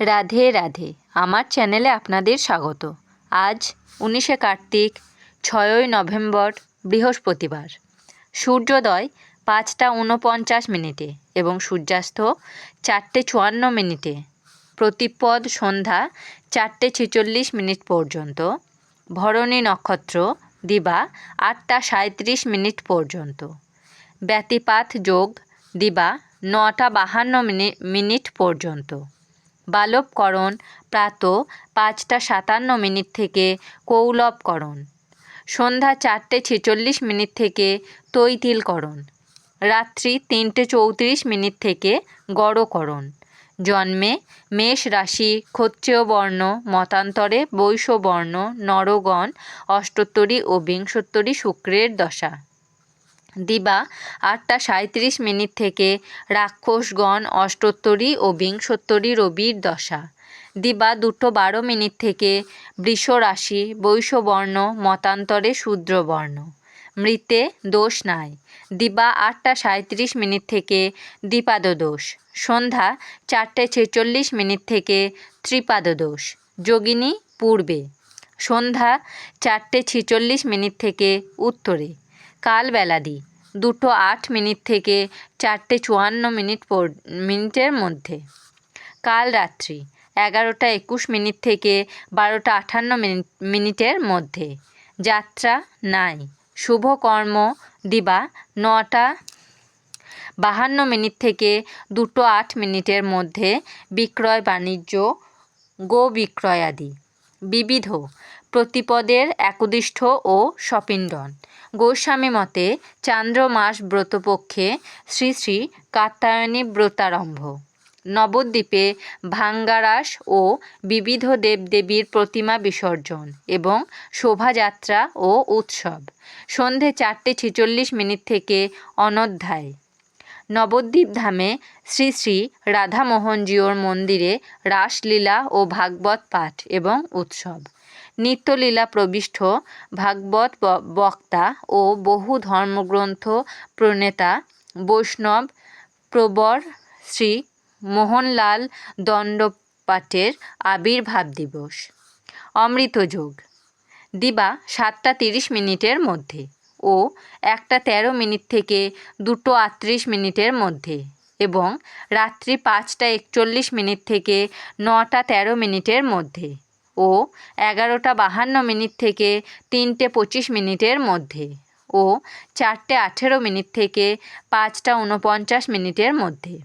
রাধে রাধে। আমার চ্যানেলে আপনাদের স্বাগত। আজ উনিশে কার্তিক, ছয়ই নভেম্বর, বৃহস্পতিবার। সূর্যোদয় পাঁচটা ঊনপঞ্চাশ মিনিটে এবং সূর্যাস্ত চারটে চুয়ান্ন মিনিটে। প্রতিপদ সন্ধ্যা চারটে ছেচল্লিশ মিনিট পর্যন্ত। ভরণী নক্ষত্র দিবা আটটা সাঁত্রিশ মিনিট পর্যন্ত। ব্যতিপাত যোগ দিবা নটা বাহান্ন মিনিট পর্যন্ত। বালবকরণ, প্রাত পাঁচটা সাতান্ন মিনিট থেকে কৌলবকরণ। সন্ধ্যা চারটে ছেচল্লিশ মিনিট থেকে তৈতিলকরণ। রাত্রি তিনটে চৌত্রিশ মিনিট থেকে গড়করণ। জন্মে মেষ রাশি, ক্ষত্রিয় বর্ণ, মতান্তরে বৈশ্যবর্ণ নরগণ, অষ্টোত্তরী ও বিংশোত্তরী শুক্রের দশা। দিবা আটটা সাঁত্রিশ মিনিট থেকে রাক্ষসগণ অষ্টোত্তরী ও বিংশোত্তরী রবির দশা। দিবা দুটো বারো মিনিট থেকে বৃষ রাশি বৈশ্যবর্ণ মতান্তরে শূদ্রবর্ণ। মৃতে দোষ নাই। দিবা আটটা সাঁত্রিশ মিনিট থেকে দ্বিপাদ দোষ সন্ধ্যা চারটে ছেচল্লিশ মিনিট থেকে ত্রিপাদ দোষ যোগিনী পূর্বে। সন্ধ্যা চারটে ছেচল্লিশ মিনিট থেকে উত্তরে। কাল বেলাদি দুটো আট মিনিট থেকে চারটে চুয়ান্ন মিনিট মিনিটের মধ্যে। কাল রাত্রি, এগারোটা একুশ মিনিট থেকে বারোটা আটান্ন মিনিট মিনিটের মধ্যে। যাত্রা নাই। শুভ কর্ম দিবা নটা বাহান্ন মিনিট থেকে দুটো আট মিনিটের মধ্যে বিক্রয় বাণিজ্য, গো বিক্রয় আদি বিবিধ প্রতিপদের একদিষ্ঠ ও সপিণ্ডন। গোস্বামী মতে, চান্দ্রমাস ব্রতপক্ষে শ্রী শ্রী কাত্যায়নী ব্রতারম্ভ। নবদ্বীপে ভাঙ্গারাস ও বিবিধ দেবদেবীর প্রতিমা বিসর্জন এবং শোভাযাত্রা ও উৎসব। সন্ধে চারটে ছেচল্লিশ মিনিট থেকে অনধ্যায়। নবদ্বীপ ধামে শ্রী শ্রী রাধামোহনজিওর মন্দিরে রাসলীলা ও ভাগবত পাঠ এবং উৎসব। নিত্যলীলা প্রবিষ্ট, ভাগবত বক্তা ও বহু ধর্মগ্রন্থ প্রণেতা বৈষ্ণব প্রবর শ্রী মোহনলাল দণ্ডপাঠের আবির্ভাব দিবস। অমৃতযোগ দিবা সাতটা তিরিশ মিনিটের মধ্যে ও একটা তেরো মিনিট থেকে দুটো আটত্রিশ মিনিটের মধ্যে এবং রাত্রি পাঁচটা একচল্লিশ মিনিট থেকে নটা তেরো মিনিটের মধ্যে। ও এগারোটা বাহান্ন মিনিট থেকে তিনটে পঁচিশ মিনিটের মধ্যে ও চারটে আঠেরো মিনিট থেকে পাঁচটা উনপঞ্চাশ মিনিটের মধ্যে।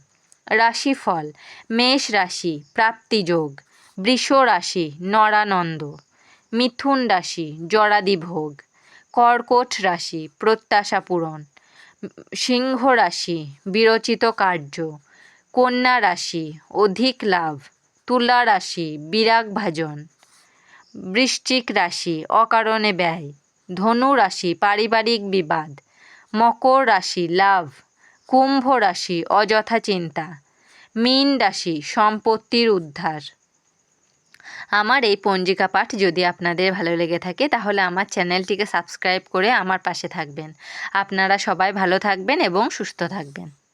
রাশিফল, মেষ রাশি, প্রাপ্তিযোগ, বৃষ রাশি, নরানন্দ, মিথুন রাশি, জরাদিভোগ, কর্কট রাশি প্রত্যাশা পূরণ সিংহ রাশি, বিরচিত কার্য, কন্যা রাশি, অধিক লাভ, তুলা রাশি বিরাগ ভাজন বৃশ্চিক রাশি, অকারণে ব্যয়, ধনু রাশি, পারিবারিক বিবাদ, মকর রাশি, লাভ, কুম্ভ রাশি, অযথা চিন্তা, মীন রাশি, সম্পত্তির উদ্ধার। আমার এই পঞ্জিকা পাঠ যদি আপনাদের ভালো লেগে থাকে, তাহলে আমার চ্যানেলটিকে সাবস্ক্রাইব করে আমার পাশে থাকবেন। আপনারা সবাই ভালো থাকবেন এবং সুস্থ থাকবেন।